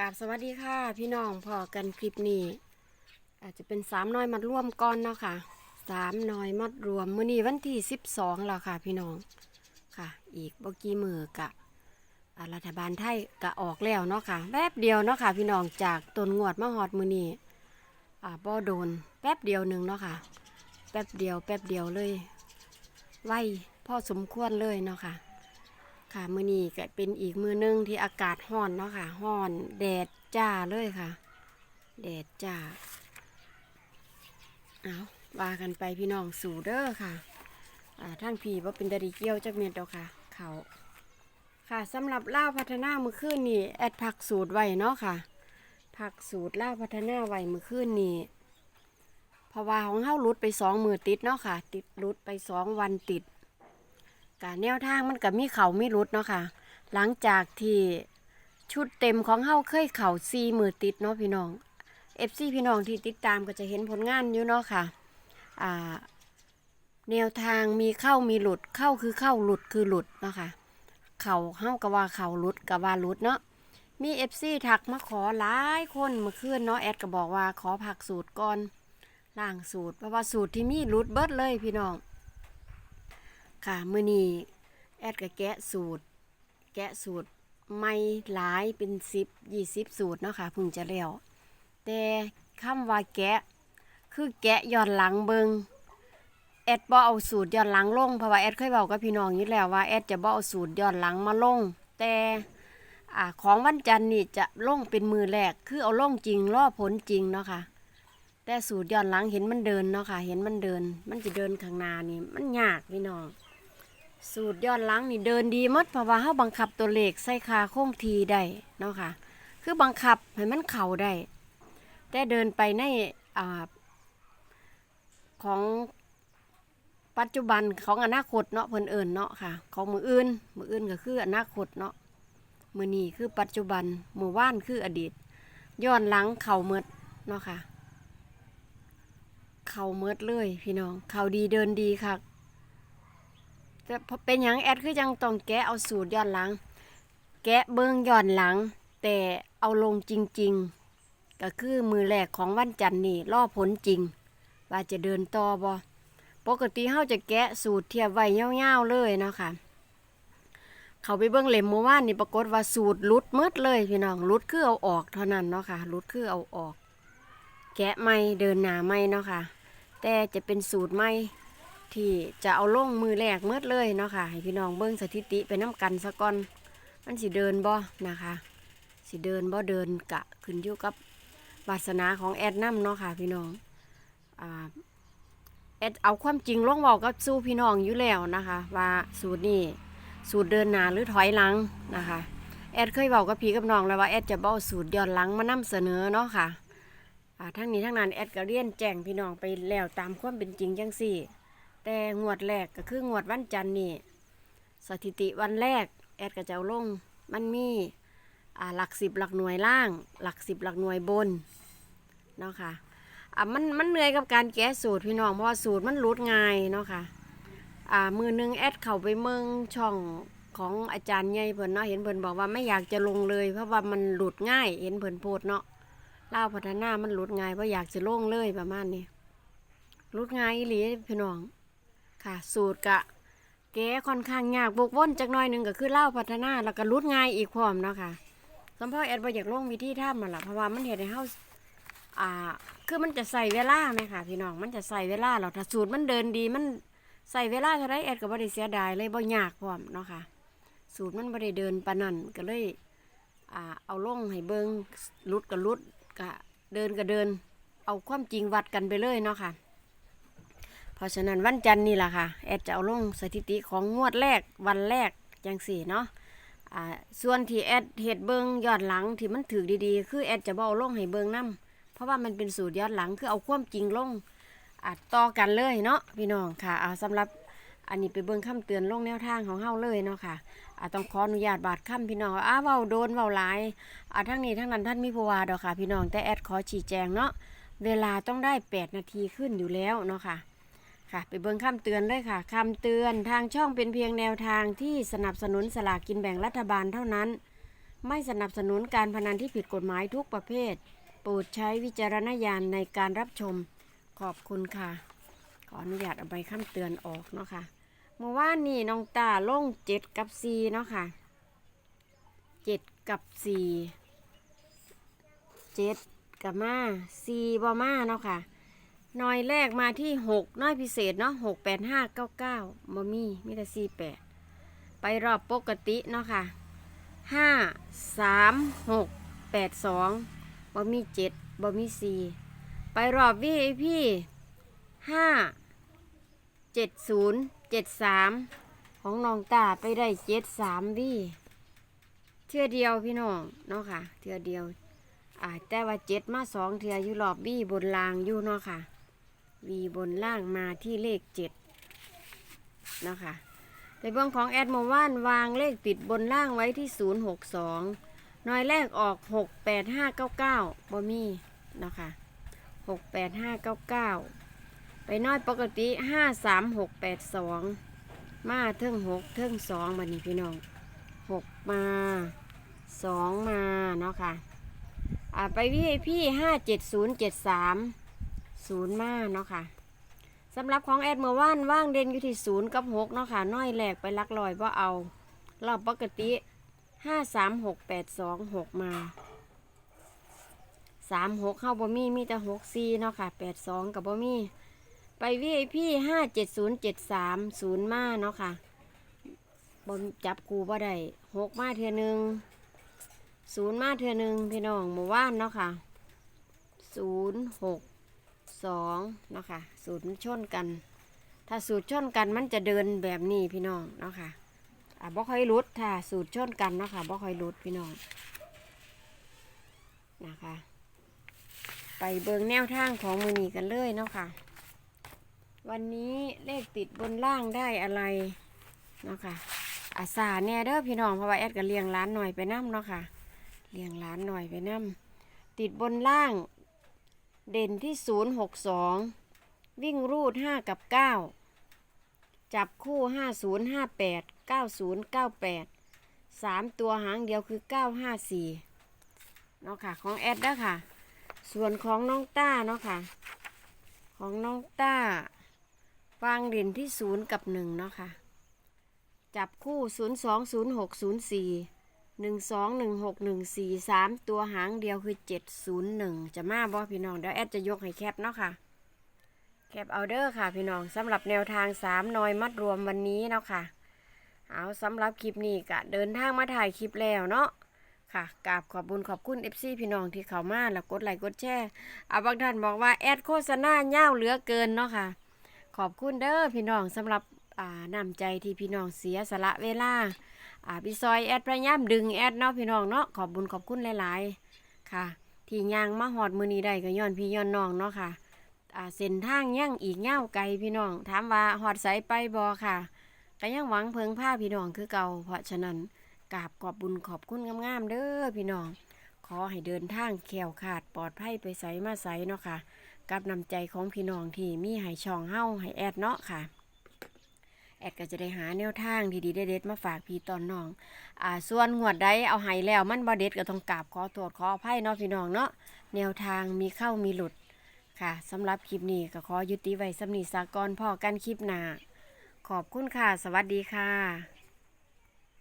กราบสวัสดีค่ะ พี่น้องพอกันคลิปนี้ อาจจะเป็นสามน้อยมัดรวมก่อนเนาะค่ะสามน้อยมัดรวมมื้อนี้วันที่สิบสองแล้วค่ะ พี่น้องค่ะ อีกบ่กี่มือกะรัฐบาลไทยกะออกแล้วเนาะค่ะแป๊บเดียวเนาะค่ะ พี่น้องจากต้นงวดมาหอดมื้อนี้อ่าบ่โดนแป๊บเดียวหนึ่งเนาะค่ะ แป๊บเดียว แป๊บเดียวเลยไวพ่อสมควรเลยเนาะค่ะ ค่ะมื้อนี้ก็เป็นอีกมื้อหนึงที่อากาศร้อนเนาะค่ะร้อนแดดจ้าเลยค่ะแดดจ้าเอาว่ากันไปพี่น้องสู่เด้อค่ะอ่าทั้งพี่ว่าเป็นดาริเกี้ยวจักเม็ดดอกค่ะ เขาค่ะสำหรับล่าพัฒนามือคืนนี่แอดผักสูตรไว้เนาะค่ะ ผักสูตรล่าพัฒนาไว้มือคืนนี่เพราะว่าของเฮาหลุดไปสองมือติดเนาะค่ะ ติดหลุดไปสองวันติด การแนวทางมันกับมีเขามีรุดเนาะค่ะ หลังจากที่ชุดเต็มของเฮาเคยเข่าซีมือติดเนาะพี่น้องเอฟซีพี่น้องที่ติดตามก็จะเห็นผลงานอยู่เนาะค่ะอ่าแนวทางมีเข้ามีหลุดเข้าคือเข้าหลุดคือหลุดเนาะค่ะเข่าเฮากับว่าเข่าหลุดกับว่าหลุดเนาะมีเอฟซีทักมาขอหลายคนเมื่อคืนเนาะแอดก็บอกว่าขอผักสูตรก่อนล่างสูตรเพราะว่าสูตรที่มีหลุดเบิดเลยพี่น้อง ค่ะมื้อนี้แอดก็แกะสูตร แกะสูตรไม่หลายเป็นสิบยี่สิบสูตรเนาะค่ะพิ่งจะแล้วแต่คำว่าแกะ คือแกะย้อนหลังเบิงแอดบ่เอาสูตรย้อนหลังลงเพราะว่าแอดเคยบอกกับพี่น้องอยู่แล้วว่าแอดจะบ่เอาสูตรย้อนหลังมาลง แต่อ่าของวันจันทร์นี่จะลงเป็นมือแรกคือเอาลงจริงรอผลจริงเนาะค่ะแต่สูตรย้อนหลังเห็นมันเดินเนาะค่ะ เห็นมันเดิน มันจะเดินข้างหน้านี่มันยากพี่น้อง สูตรย้อนหลังนี่เดินดีหมดเพราะว่าเขาบังคับตัวเลขใส่คาโค้งทีได้เนาะค่ะ คือบังคับให้มันเข่าได้ แต่เดินไปในอ่าของปัจจุบันของอนาคตเนาะเพิ่นเอิญเนาะค่ะ ของมืออื่น มืออื่นก็คืออนาคตเนาะมือนี้คือปัจจุบันมือว่านคืออดีต ย้อนหลังเข่าเมดเนาะค่ะ เข่าเมดเลยพี่น้อง เข่าดีเดินดีค่ะ แต่เป็นอย่างแอดคือยังต้องแกะเอาสูตรย้อนหลัง แกะเบิ้งย้อนหลัง แต่เอาลงจริง ๆ ก็คือมือแรกของวันจันทร์นี่รอผลจริง ว่าจะเดินต่อบ่ปกติเฮาจะแกะสูตรเทียบไว้ยาๆเลยเนาะค่ะ เขาไปเบิ้งเล่มเมื่อวานนี่ปรากฏว่าสูตรลุดมืดเลยพี่น้องลุดคือเอาออกเท่านั้นเนาะค่ะลุดคือเอาออก แกะไม่เดินหนาไม่เนาะค่ะ แต่จะเป็นสูตรไม่ ที่จะเอาลงมือแรกเมื่อเลยเนาะค่ะ ให้พี่น้องเบิ้งสถิติไปน้ำกันสะก่อน มันสิเดินบ่นะคะ สิเดินบ่เดินกะขึ้นอยู่กับวาสนาของแอดน้ำเนาะค่ะ พี่น้องอ่าแอดเอาความจริงลงบอกกับสู้พี่น้องอยู่แล้วนะคะ ว่าสูตรนี้สูตรเดินหนาหรือถอยหลังนะคะ แอดเคยบอกกับพี่กับน้องแล้วว่าแอดจะบ่อาสูตรย้อนหลังมานำเสนอเนาะค่ะอ่าทั้งนี้ทั้งนั้นแอดก็เรียนแจ้งพี่น้องไปแล้วตามความเป็นจริงจังสี่ แต่งวดแรกก็คืองวดวันจันทร์นี่สถิติวันแรก แอดก็จะเอาลง มันมีหลักสิบหลักหน่วยล่าง หลักสิบหลักหน่วยบนเนาะค่ะอ่ามันมันเหนื่อยกับการแก้สูตรพี่น้องเพราะว่าสูตรมันรุดง่ายเนาะค่ะอ่ามือหนึงแอดเข้าไปเมืองช่องของอาจารย์ใหญ่เพิ่นเนาะเห็นเพิ่นบอกว่าไม่อยากจะลงเลย เพราะว่ามันหลุดง่าย เห็นเพิ่นโพดเนาะเล่าพัฒนามันหลุดง่ายเพราะอยากจะลงเลยประมาณนี้หลุดง่ายอีหลีพี่น้อง ค่ะ สูตรกะแก้ค่อนข้างยากบกวนจักหน่อยหนึ่งก็คือเล่าพัฒนาแล้วก็รุดง่ายอีกพร้อมเนาะค่ะสมพ่อแอดบอยากลงวิธีทำมันละเพราะว่ามันเห็นให้เฮาอ่า คือมันจะใส่เวลาไหมค่ะ พี่น้องมันจะใส่เวลาเราถ้าสูตรมันเดินดีมันใส่เวลาเท่าไรแอดก็บ่ได้เสียดายเลยบ่ยากพร้อมเนาะค่ะ สูตรมันบ่ได้เดินปานนั้นก็เลยอ่าเอาลงให้เบิงรุดก็รุดก็เดินก็เดิน เอาความจริงวัดกันไปเลยเนาะค่ะ เพราะฉะนั้นวันจันทร์นี่แหละค่ะ แอดจะเอาลงสถิติของงวดแรกวันแรกจังสี่เนาะอ่าส่วนที่แอดเห็ดเบิงยอดหลังที่มันถือดีๆ คือแอดจะบเอาลงให้เบิงนํเพราะว่ามันเป็นสูตรยอดหลังคือเอาความจริงลงอ่าต่อกันเลยเนาะพี่น้องค่ะเอาสำหรับอันนี้ไปเบิงคำเตือนลงแนวทางของเฮาเลยเนาะค่ะอาต้องขออนุญาตบาดคำพี่น้องอ้าเว้าโดนเว้าหลายอาทั้งนี้ทั้งนั้นท่านมีผู้ว่าดอกค่ะ พี่น้องแต่แอดขอชี้แจงเนาะเวลาต้องได้ 8 นาทีขึ้นอยู่แล้วเนาะค่ะ ค่ะ ไปเบิ่งคำเตือนเลยค่ะคำเตือนทางช่องเป็นเพียงแนวทางที่สนับสนุนสลากกินแบ่งรัฐบาลเท่านั้น ไม่สนับสนุนการพนันที่ผิดกฎหมายทุกประเภท โปรดใช้วิจารณญาณในการรับชมขอบคุณค่ะ ขออนุญาตเอาใบคำเตือนออกเนาะค่ะเมื่อวานนี่น้องตาลงเจ็ดกับสี่เนาะค่ะเจ็ดกับสี่เจ็ดกับมาสี่บ่มาเนาะค่ะ น้อยแรกมาที่หกน้อยพิเศษเนาะหกแปดห้าเก้าเก้าบ่มีมีแต่สี่แปดไปรอบปกติเนาะค่ะห้าสามหกแปดสองบ่มีเจ็ดบ่มีสี่ไปรอบวีไอพี่ห้าเจ็ดศูนย์เจ็ดสามของน้องตาไปได้เจ็ดสามวีเทื่อเดียวพี่น้องเนาะค่ะเทื่อเดียวอ่าแต่ว่าเจ็ดมาสองเทื่ออยู่รอบวีบนล่างอยู่เนาะค่ะ วีบนล่างมาที่เลขเจ็ดเนาะค่ะในเบื้องของแอดโมว่านวางเลขติดบนล่างไว้ที่ศูนย์หกสองน้อยแรกออกหกแปดห้าเก้าเก้าบ่มีเนาะค่ะหกแปดห้าเก้าเก้าไปน้อยปกติห้าสามหกแปดสองมาเทิงหกเทิงสองบันนี้พี่น้องหกมาสองมาเนาะค่ะอ่าไปวิพี่ห้าเจ็ด ศูนย์มาเนาะค่ะสำหรับของแอดเมื่อว่านว่างเด่นอยู่ที่ศูนย์กับหกเนาะค่ะน้อยแหลกไปลักลอยว่าเอารอบปกติห้าสามหกแปดสองหกมาสามหกเข้าบ่มีมีแต่หกสี่เนาะค่ะแปดสองกับบ่มีไป VIP ห้าเจ็ดศูนย์เจ็ดสามศูนย์มาเนาะค่ะบนจับกูบ่ได้หกมาเทือหนึ่งศูนย์มาเทือหนึ่งพี่น้องหมู่ว่านเนาะค่ะศูนย์หก สองเนาะค่ะศูนย์ชนกัน ถ้าสูตรชนกันมันจะเดินแบบนี้พี่น้องเนาะค่ะอะบ่ค่อยรุดถ้าสูตรชนกันเนาะค่ะบ่ค่อยรุดพี่น้องนะคะ ไปเบิงแนวทางของมือนีกันเลยเนาะค่ะ วันนี้เลขติดบนล่างได้อะไรเนาะค่ะอาสาแน่เด้อพี่น้องเพราะว่าแอดก็เลี้ยงร้านหน่อยไปน้ำเนาะค่ะเลี้ยงร้านหน่อยไปน้ำติดบนล่าง เด่นที่ศูนย์หกสองวิ่งรูดห้ากับเก้าจับคู่ห้าศูนย์ห้าแปดเก้าศูนย์เก้าแปดสามตัวหางเดียวคือเก้าห้าสี่เนาะค่ะ ของแอดเด้อค่ะ ส่วนของน้องต้าเนาะค่ะ ของน้องต้าวางเหรียญที่ศูนย์กับหนึ่งเนาะค่ะ จับคู่ศู หนึ่งสองหนึ่งหกหนึ่งสี่สามตัวหางเดียวคือเจ็ดศูนย์หนึ่งจะมาบอพี่น้อง เดี๋ยวแอดจะยกให้แคปเนาะค่ะ แคปเอาเดอร์ค่ะพี่น้องสำหรับแนวทางสามนอยมัดรวมวันนี้เนาะค่ะ เอาสำหรับคลิปนี้ก็เดินทางมาถ่ายคลิปแล้วเนาะค่ะกราบขอบบุญขอบคุณ FC พี่น้องที่เข้ามาแล้วกดไลค์กดแชร์เอาบางท่านบอกว่าแอดโฆษณาเง่าวเหลือเกินเนาะค่ะ ขอบคุณเด้อพี่น้องสำหรับอ่านำใจที่พี่น้องเสียสละเวลา อ่าพี่ซอยแอดพยายามดึงแอดเนาะพี่น้องเนาะขอบบุญขอบคุณหลาย ๆ ค่ะ ที่ย่างมาหอดมือนี้ได้ก็ย้อนพี่ย้อนน้องเนาะค่ะอ่าเส้นทางยังอีกเง่าวไกลพี่น้อง ถามว่าหอดใสไปบอค่ะก็ยังหวังเพิงผ้าพี่น้องคือเก่า เพราะฉะนั้นกราบขอบบุญขอบคุณงามๆเด้อพี่น้อง ขอให้เดินทางแขวขาดปลอดภัยไปใสมาใสเนาะค่ะ กับนำใจของพี่น้องที่มีให้ช่องเฮ้าให้แอดเนาะค่ะ แอดก็จะได้หาแนวทางดีๆเด็ดๆมาฝากพี่ตอนน้อง อ่า ส่วนหวดใดเอาหายแล้วมันบ่เด็ดก็ต้องกราบขอโทษขออภัยเนาะพี่น้องเนาะ แนวทางมีเข้ามีหลุดค่ะสำหรับคลิปนี้ก็ขอยุติไว้สำนีสากรพ่อกันคลิปหน้าขอบคุณค่ะ สวัสดีค่ะ